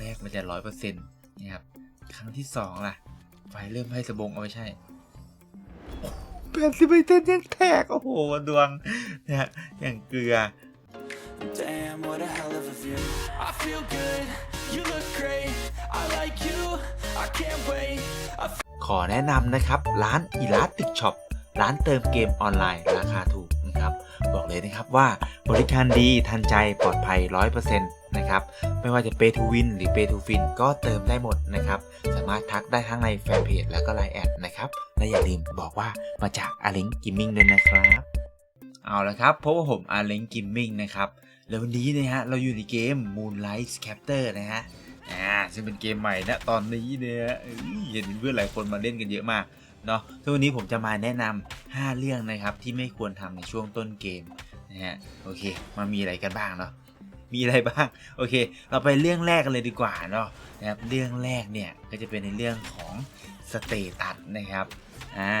แรกมันจะร้อยเปอร์เซ็นต์นะครับ ครั้งที่สองล่ะ ไฟเริ่มให้สบงเอาไม่ใช่แปดสิบเปอร์เซ็นต์ยังแตก โอ้โห ดวงนะฮะอย่างเกลือ Damn, what a hell of a view. I feel good, you look great. I like you, I can't wait. I ขอแนะนำนะครับ ร้านอีลาติกช็อปร้านเติมเกมออนไลน์ราคาถูกนะครับ บอกเลยนะครับว่าบริการดีทันใจปลอดภัย 100% นะครับ ไม่ว่าจะ Pay to Win หรือ Pay to Fin ก็เติมได้หมดนะครับ สามารถทักได้ทั้งในแฟนเพจแล้วก็ไลน์แอดนะครับ และอย่าลืมบอกว่ามาจากอาลิงกิมมิ่งด้วยนะครับ เอาละครับเพราะว่าผมอาลิงกิมมิ่งนะครับ แล้ววันนี้นะฮะเราอยู่ในเกม Moonlight Scatter นะฮะอ่าซึ่งเป็นเกมใหม่นะตอนนี้เนี่ยเห็นเพื่อนหลายคนมาเล่นกันเยอะมากเนาะซึ่งวันนี้ผมจะมาแนะนำ5เรื่องนะครับที่ไม่ควรทำในช่วงต้นเกมนะฮะ โอเค มันมีอะไรกันบ้างเนาะ มีอะไรบ้าง โอเค เราไปเรื่องแรกกันเลยดีกว่าเนาะนะครับเรื่องแรกเนี่ยก็จะเป็นในเรื่องของสเตตัสนะครับอ่า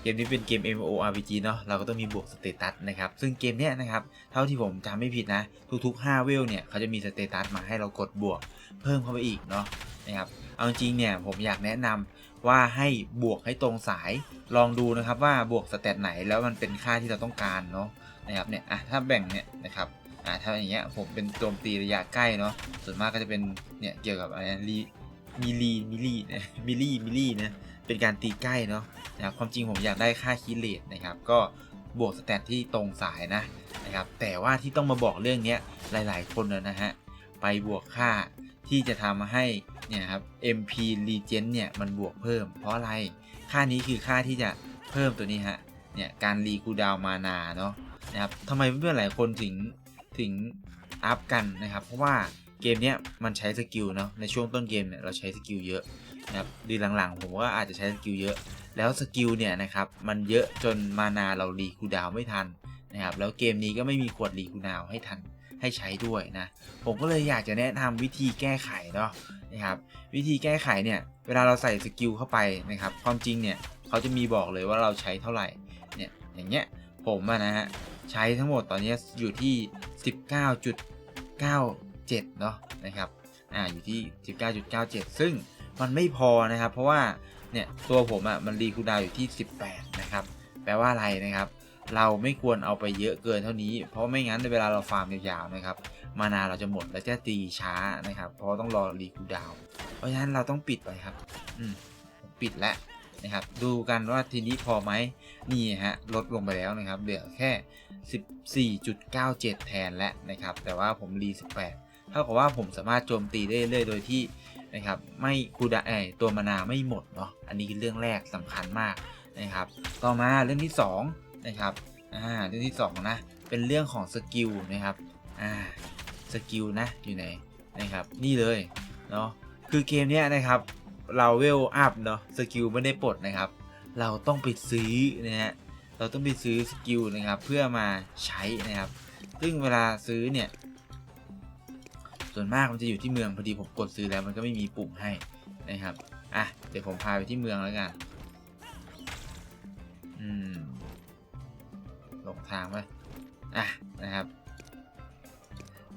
เกมนี้เป็นเกม MMORPG เนาะเราก็ต้องมีบวกสเตตัสนะครับ ซึ่งเกมเนี้ยนะครับเท่าที่ผมจำไม่ผิดนะ ทุกๆ 5 เวลเนี่ยเขาจะมีสเตตัสมาให้เรากดบวกเพิ่มเข้าไปอีกเนาะนะครับเอาจริงเนี่ยผมอยากแนะนำว่าให้บวกให้ตรงสายลองดูนะครับว่าบวกสเตตไหนแล้วมันเป็นค่าที่เราต้องการเนาะนะครับเนี่ยอะถ้าแบ่งเนี่ยนะครับ อะถ้าอย่างเงี้ยผมเป็นโจมตีระยะใกล้เนาะส่วนมากก็จะเป็นเนี่ยเกี่ยวกับอะไรลีมิลีมิลีนะมิลีมิลีนะเป็นการตีใกล้เนาะนะครับความจริงผมอยากได้ค่าคีเลตนะครับ ก็บวกสเตตที่ตรงสายนะนะครับ แต่ว่าที่ต้องมาบอกเรื่องเนี้ยหลาย ๆ คนนะฮะไปบวกค่าที่จะทำให้เนี่ยครับ MP Regen เนี่ยมันบวกเพิ่ม เพราะอะไรค่านี้คือค่าที่จะเพิ่มตัวนี้ฮะเนี่ยการรีคูดาวมานาเนาะนะครับทำไมเพื่อนๆหลายคนถึง ถึงอัพกันนะครับ เพราะว่าเกมเนี้ยมันใช้สกิลเนาะในช่วงต้นเกมเนี่ยเราใช้สกิลเยอะนะครับดีหลังๆ ผมว่าอาจจะใช้สกิลเยอะ แล้วสกิลเนี่ยนะครับมันเยอะจนมานาเรารีคูดาวไม่ทันนะครับแล้วเกมนี้ก็ไม่มีขวดรีคูดาวให้ทันให้ใช้ด้วยนะผมก็เลยอยากจะแนะนำวิธีแก้ไขเนาะนะครับวิธีแก้ไขเนี่ยเวลาเราใส่สกิลเข้าไปนะครับความจริงเนี่ยเขาจะมีบอกเลยว่าเราใช้เท่าไหร่เนี่ยอย่างเงี้ยผมอะนะฮะใช้ทั้งหมดตอนนี้อยู่ที่ 19.97 เนาะนะครับอ่าอยู่ที่ 19.97 ซึ่งมันไม่พอนะครับ เพราะว่าเนี่ยตัวผมอะมันรีคูดาวอยู่ที่ 18 นะครับ แปลว่าอะไรนะครับ เราไม่ควรเอาไปเยอะเกินเท่านี้ เพราะไม่งั้นในเวลาเราฟาร์มยาวๆนะครับมานาเราจะหมดแล้วจะตีช้านะครับ เพราะต้องรอรีคูดาว เพราะฉะนั้นเราต้องปิดไปครับ อืมปิดแล้ว นะครับ ดูกันว่าทีนี้พอไหมนี่ฮะลดลงไปแล้วนะครับ เหลือแค่ 14.97 แทนแล้วนะครับ แต่ว่าผมรี18เท่ากับว่าผมสามารถโจมตีได้เรื่อยโดยที่นะครับไม่คูดาวน์เอ้ยตัวมานาไม่หมดเนาะอันนี้คือเรื่องแรกสำคัญมากนะครับ ต่อมาเรื่องที่สองนะครับอ่าเรื่องที่สองนะเป็นเรื่องของสกิลนะครับอ่าสกิลนะอยู่ไหนนะครับนี่เลยเนาะคือเกมเนี้ยนะครับ เราเวลอัพเนาะสกิลไม่ได้ปลดนะครับ เราต้องไปซื้อนะฮะเราต้องไปซื้อสกิลนะครับเพื่อมาใช้นะครับ ซึ่งเวลาซื้อเนี่ย ส่วนมากมันจะอยู่ที่เมืองพอดีผมกดซื้อแล้วมันก็ไม่มีปุ่มให้นะครับอะเดี๋ยวผมพาไปที่เมืองแล้วกันอืมหลงทางไปอะนะครับ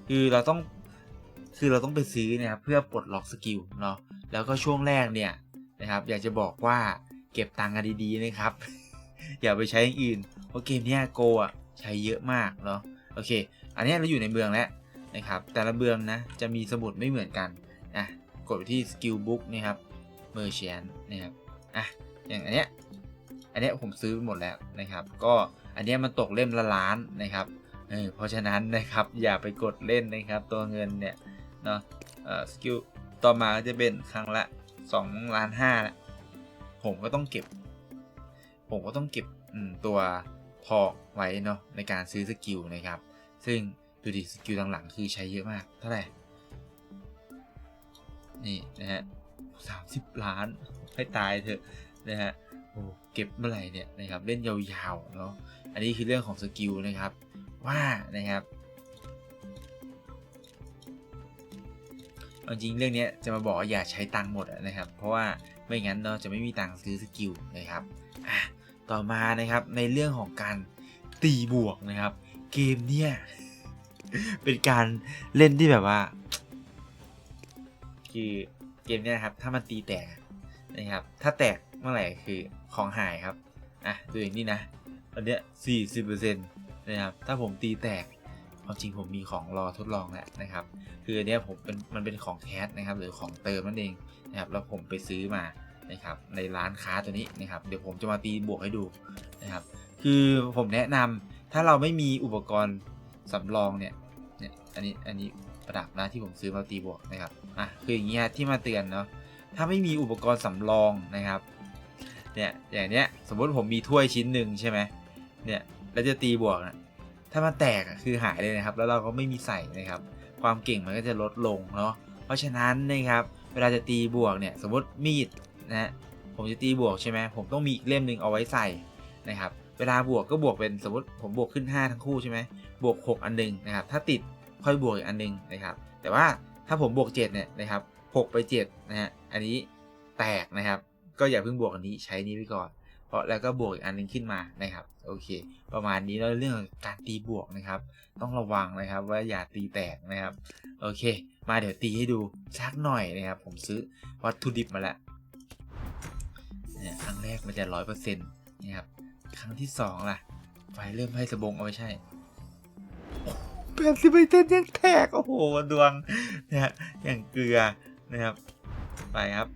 คือเราต้อง คือเราต้องไปซื้อนะครับเพื่อปลดล็อกสกิลเนาะแล้วก็ช่วงแรกเนี่ยนะครับอยากจะบอกว่าเก็บตังค์กันดีๆนะครับ อย่าไปใช้อย่างอื่นเพราะเกมนี้โกอะใช้เยอะมากเนาะโอเค อันนี้เราอยู่ในเมืองแล้วนะครับแต่ละเมืองนะจะมีสมุดไม่เหมือนกันอะกดไปที่สกิลบุ๊กนะครับเมอร์เชียนนะครับอะอย่างอันเนี้ยอันเนี้ยผมซื้อไปหมดแล้วนะครับ ก็อันเนี้ยมันตกเล่มละล้านนะครับเออเพราะฉะนั้นนะครับอย่าไปกดเล่นนะครับตัวเงินเนี่ย เนาะสกิลต่อมาจะเป็นครั้งละ2ล้านห้าละผมก็ต้องเก็บ ผมก็ต้องเก็บตัวทองไว้เนาะในการซื้อสกิลนะครับ ซึ่งดูดิสกิลหลังๆคือใช้เยอะมาก เท่าไหร่ นี่นะฮะสามสิบล้านให้ตายเถอะนะฮะโอ้เก็บเมื่อไหร่เนี่ยนะครับเล่นยาวๆเนาะอันนี้คือเรื่องของสกิลนะครับ ว่านะครับ เอาจริงเรื่องนี้จะมาบอกว่าอย่าใช้ตังค์หมดนะครับ เพราะว่าไม่งั้นเราจะไม่มีตังค์ซื้อสกิลนะครับอะต่อมานะครับในเรื่องของการตีบวกนะครับ เกมเนี่ยเป็นการเล่นที่แบบว่า คือเกมเนี้ยครับถ้ามันตีแตกนะครับ ถ้าแตกเมื่อไหร่คือของหายครับอะดูอย่างนี้นะอันเนี้ยสี่สิบเปอร์เซ็นต์นะครับถ้าผมตีแตก ความจริงผมมีของรอทดลองแล้วนะครับ คืออันเนี้ยผมเป็นมันเป็นของแคสนะครับ หรือของเติมนั่นเองนะครับแล้วผมไปซื้อมานะครับในร้านค้าตัวนี้นะครับ เดี๋ยวผมจะมาตีบวกให้ดูนะครับ คือผมแนะนำถ้าเราไม่มีอุปกรณ์สำรองเนี่ยเนี่ยอันนี้อันนี้ประดับนะที่ผมซื้อมาตีบวกนะครับอะคืออย่างเงี้ยที่มาเตือนเนาะถ้าไม่มีอุปกรณ์สำรองนะครับเนี่ยอย่างเนี้ยสมมติผมมีถ้วยชิ้นหนึ่งใช่ไหมเนี่ยแล้วจะตีบวกนะ ถ้ามันแตกคือหายเลยนะครับ แล้วเราก็ไม่มีใส่นะครับ ความเก่งมันก็จะลดลงเนาะเพราะฉะนั้นนะครับเวลาจะตีบวกเนี่ยสมมติมีดนะฮะผมจะตีบวกใช่ไหมผมต้องมีอีกเล่มหนึ่งเอาไว้ใส่นะครับเวลาบวกก็บวกเป็นสมมติผมบวกขึ้น 5 ทั้งคู่ใช่ไหมบวก 6 อันหนึงนะครับถ้าติดค่อยบวกอีกอันหนึงนะครับ แต่ว่าถ้าผมบวก 7เนี่ยนะครับ6ไป7นะฮะอันนี้แตกนะครับ ก็อย่าเพิ่งบวกอันนี้ใช้นี้ไปก่อน เพราะแล้วก็บวกอีกอันหนึงขึ้นมานะครับโอเค ประมาณนี้แล้วเรื่องการตีบวกนะครับ ต้องระวังนะครับว่าอย่าตีแตกนะครับโอเค มาเดี๋ยวตีให้ดูสักหน่อยนะครับ ผมซื้อวัตถุดิบมาแล้วเนี่ยครั้งแรกมันจะร้อยเปอร์เซ็นต์นะครับครั้งที่สองล่ะไฟเริ่มให้สบงเอาไม่ใช่แปดสิบเปอร์เซ็นต์ยังแตกโอ้โหดวงนะฮะอย่างเกลือนะครับไปครับ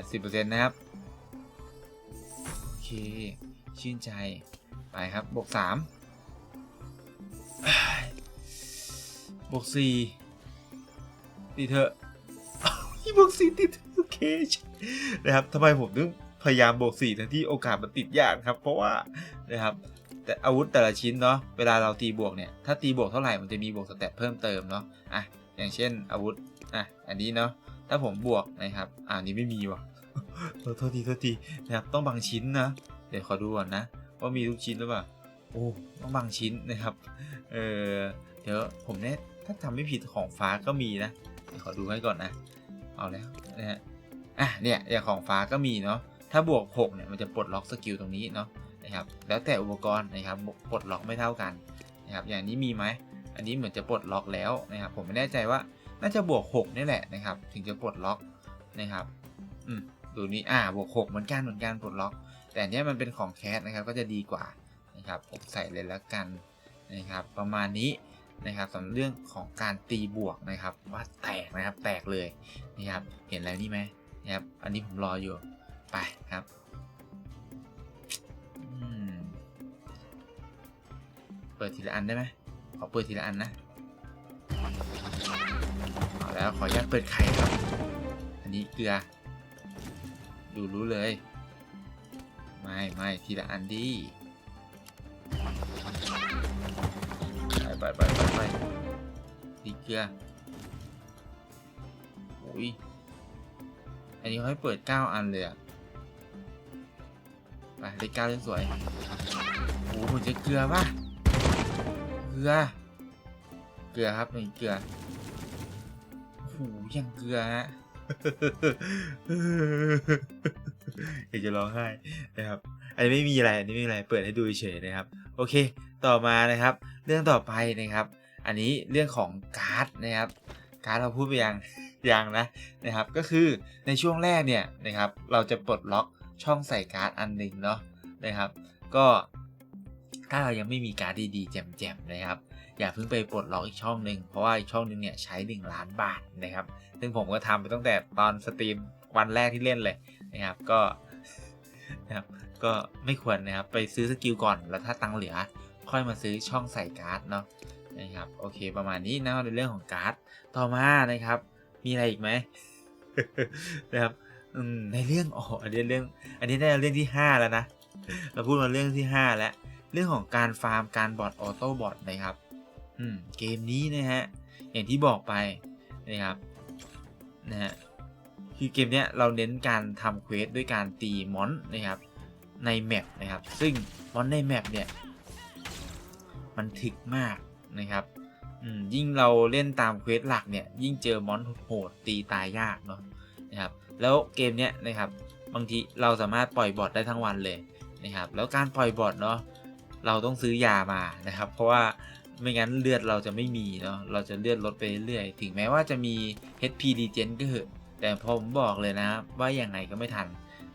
80%นะครับ โอเค ชื่นใจ ไปครับ บวก3บวก4ติดเถอะบวก4ติดโอเค นะครับทำไมผมถึงพยายามบวก4ทั้งที่โอกาสมันติดยากครับ เพราะว่านะครับแต่อาวุธแต่ละชิ้นเนาะเวลาเราตีบวกเนี่ยถ้าตีบวกเท่าไหร่มันจะมีบวกสแตตเพิ่มเติมเนาะอะอย่างเช่นอาวุธอะอันนี้เนาะ ถ้าผมบวกนะครับ อ่านี้ไม่มีว่ะโทษทีโทษทีนะครับต้องบางชิ้นนะ เดี๋ยวขอดูก่อนนะ ว่ามีทุกชิ้นหรือเปล่าโอ้ต้องบางชิ้นนะครับเออเดี๋ยวผมเนี่ยถ้าจำไม่ผิดของฟ้าก็มีนะเดี๋ยวขอดูให้ก่อนนะ เอาแล้วนะฮะอะเนี่ยอย่างของฟ้าก็มีเนาะถ้าบวก6เนี่ยมันจะปลดล็อกสกิลตรงนี้เนาะนะครับแล้วแต่อุปกรณ์นะครับปลดล็อกไม่เท่ากันนะครับอย่างนี้มีไหมอันนี้เหมือนจะปลดล็อกแล้วนะครับผมไม่แน่ใจว่า น่าจะบวก 6 นี่แหละนะครับ ถึงจะปลดล็อกนะครับ อืมดูนี้อ่าบวก 6 เหมือนกันเหมือนกันปลดล็อก แต่เนี้ยมันเป็นของแคสนะครับก็จะดีกว่านะครับผมใส่เลยแล้วกันนะครับ ประมาณนี้นะครับสำหรับเรื่องของการตีบวกนะครับว่าแตกนะครับแตกเลยนะครับเห็นอะไรนี่ไหมนะครับอันนี้ผมรออยู่ไปครับอืมเปิดทีละอันได้ไหมขอเปิดทีละอันนะ แล้วขออนุญาตเปิดไข่ครับ อันนี้เกลือ ดูรู้เลย ไม่ไม่ทีละอันดีไปไปไปไปไปดีเกลืออุ้ยอันนี้เขาให้เปิด 9 อันเลยอะไปได้เก้าสวยโอ้โหจะเกลือป่ะเกลือ เกลือครับนี่เกลือ โอ้โหยังเกลือฮะอยากจะร้องไห้นะครับ อันนี้ไม่มีอะไร อันนี้ไม่มีอะไร เปิดให้ดูเฉยๆนะครับ โอเค ต่อมานะครับ เรื่องต่อไปนะครับ อันนี้เรื่องของการ์ดนะครับ การ์ดเราพูดไปยังยังนะนะครับ ก็คือในช่วงแรกเนี่ยนะครับ เราจะปลดล็อกช่องใส่การ์ดอันหนึ่งเนาะนะครับ ก็ถ้าเรายังไม่มีการ์ดดีๆแจ่มๆนะครับ อย่าเพิ่งไปปลดล็อกอีกช่องหนึ่งเพราะว่าอีกช่องหนึ่งเนี่ยใช้ 1 ล้านบาทนะครับ ซึ่งผมก็ทำไปตั้งแต่ตอนสตรีมวันแรกที่เล่นเลยนะครับ ก็นะครับก็ไม่ควรนะครับไปซื้อสกิลก่อนแล้วถ้าตังค์เหลือ ค่อยมาซื้อช่องใส่การ์ดเนาะนะครับโอเคประมาณนี้นะในเรื่องของการ์ดต่อมานะครับ มีอะไรอีกไหมนะครับอืมในเรื่องอ๋ออันนี้เรื่อง อันนี้ได้เรื่องที่ 5 แล้วนะ เราพูดมาเรื่องที่ 5 แล้ว เรื่องของการฟาร์มการบอทออโต้บอทนะครับ เกมนี้นะฮะ อย่างที่บอกไปนะครับนะฮะคือเกมเนี้ยเราเน้นการทำเควสด้วยการตีมอนนะครับในแมปนะครับ ซึ่งมอนในแมปเนี่ยมันถึกมากนะครับยิ่งเราเล่นตามเควสหลักเนี่ยยิ่งเจอมอนโหดตีตายยากเนาะนะครับแล้วเกมเนี้ยนะครับบางทีเราสามารถปล่อยบอทได้ทั้งวันเลยนะครับแล้วการปล่อยบอทเนาะเราต้องซื้อยามานะครับ เพราะว่า ไม่งั้นเลือดเราจะไม่มีเนาะเราจะเลือดลดไปเรื่อยๆถึงแม้ว่าจะมี HP Regen ก็เถอะแต่ผมบอกเลยนะครับว่าอย่างไงก็ไม่ทัน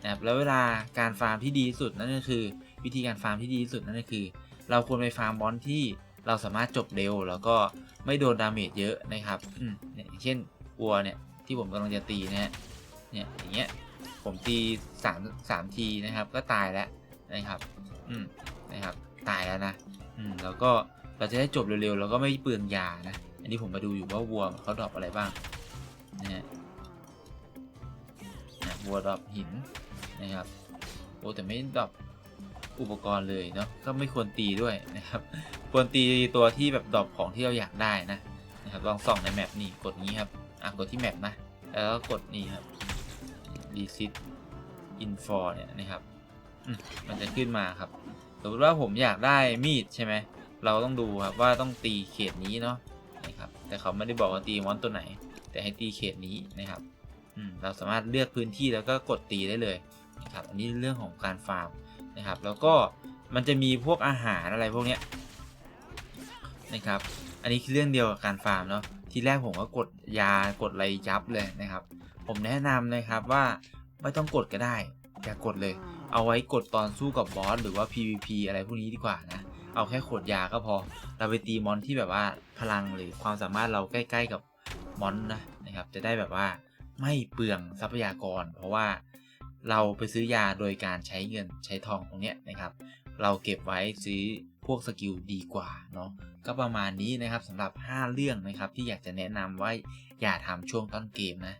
นะครับแล้วเวลาการฟาร์มที่ดีที่สุดนั่นก็คือ วิธีการฟาร์มที่ดีที่สุดนั่นก็คือ เราควรไปฟาร์มบอลที่เราสามารถจบเร็วแล้วก็ไม่โดนดาเมจเยอะนะครับอืมเนี่ยเช่นวัวเนี่ยที่ผมกำลังจะตีนะฮะเนี่ยอย่างเงี้ยผมตีสามสามทีนะครับก็ตายแล้วนะครับอืมนะครับตายแล้วนะอืมแล้วก็ เราจะได้จบเร็วๆแล้วก็ไม่เปลืองยานะ อันนี้ผมมาดูอยู่ว่าวัวเขาดรอปอะไรบ้างนะฮะวัวดรอปหินนะครับโอ้แต่ไม่ดรอปอุปกรณ์เลยเนาะก็ไม่ควรตีด้วยนะครับ ควรตีตัวที่แบบดรอปของที่เราอยากได้นะนะครับลองส่องในแมปนี่กดนี้ครับอะกดที่แมปนะแล้วก็กดนี่ครับ reset info เนี่ยนะครับมันจะขึ้นมาครับสมมติว่าผมอยากได้มีดใช่ไหม เราต้องดูครับว่าต้องตีเขตนี้เนาะนะครับแต่เขาไม่ได้บอกว่าตีมอนตัวไหน แต่ให้ตีเขตนี้นะครับเราสามารถเลือกพื้นที่แล้วก็กดตีได้เลยนะครับอันนี้เรื่องของการฟาร์มนะครับ แล้วก็มันจะมีพวกอาหารอะไรพวกเนี้ยนะครับ อันนี้คือเรื่องเดียวกับการฟาร์มเนาะทีแรกผมก็กดยากดอะไรยับเลยนะครับ ผมแนะนำนะครับว่าไม่ต้องกดก็ได้ อย่ากดเลย เอาไว้กดตอนสู้กับบอสหรือว่า PVP อะไรพวกนี้ดีกว่านะ เอาแค่ขวดยาก็พอ เราไปตีมอนที่แบบว่าพลังหรือความสามารถเราใกล้ ๆกับมอนนะนะครับ จะได้แบบว่าไม่เปลืองทรัพยากร เพราะว่าเราไปซื้อยาโดยการใช้เงินใช้ทองตรงเนี้ยนะครับ เราเก็บไว้ซื้อพวกสกิลดีกว่าเนาะก็ประมาณนี้นะครับสำหรับ 5 เรื่องนะครับที่อยากจะแนะนำว่าอย่าทำช่วงต้นเกมนะ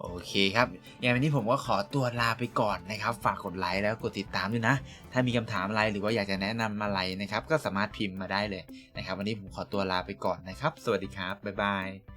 โอเคครับอย่างวันนี้ผมก็ขอตัวลาไปก่อนนะครับ ฝากกดไลค์แล้วกดติดตามด้วยนะ ถ้ามีคำถามอะไรหรือว่าอยากจะแนะนำอะไรนะครับ ก็สามารถพิมพ์มาได้เลยนะครับ วันนี้ผมขอตัวลาไปก่อนนะครับ สวัสดีครับ บ๊ายบาย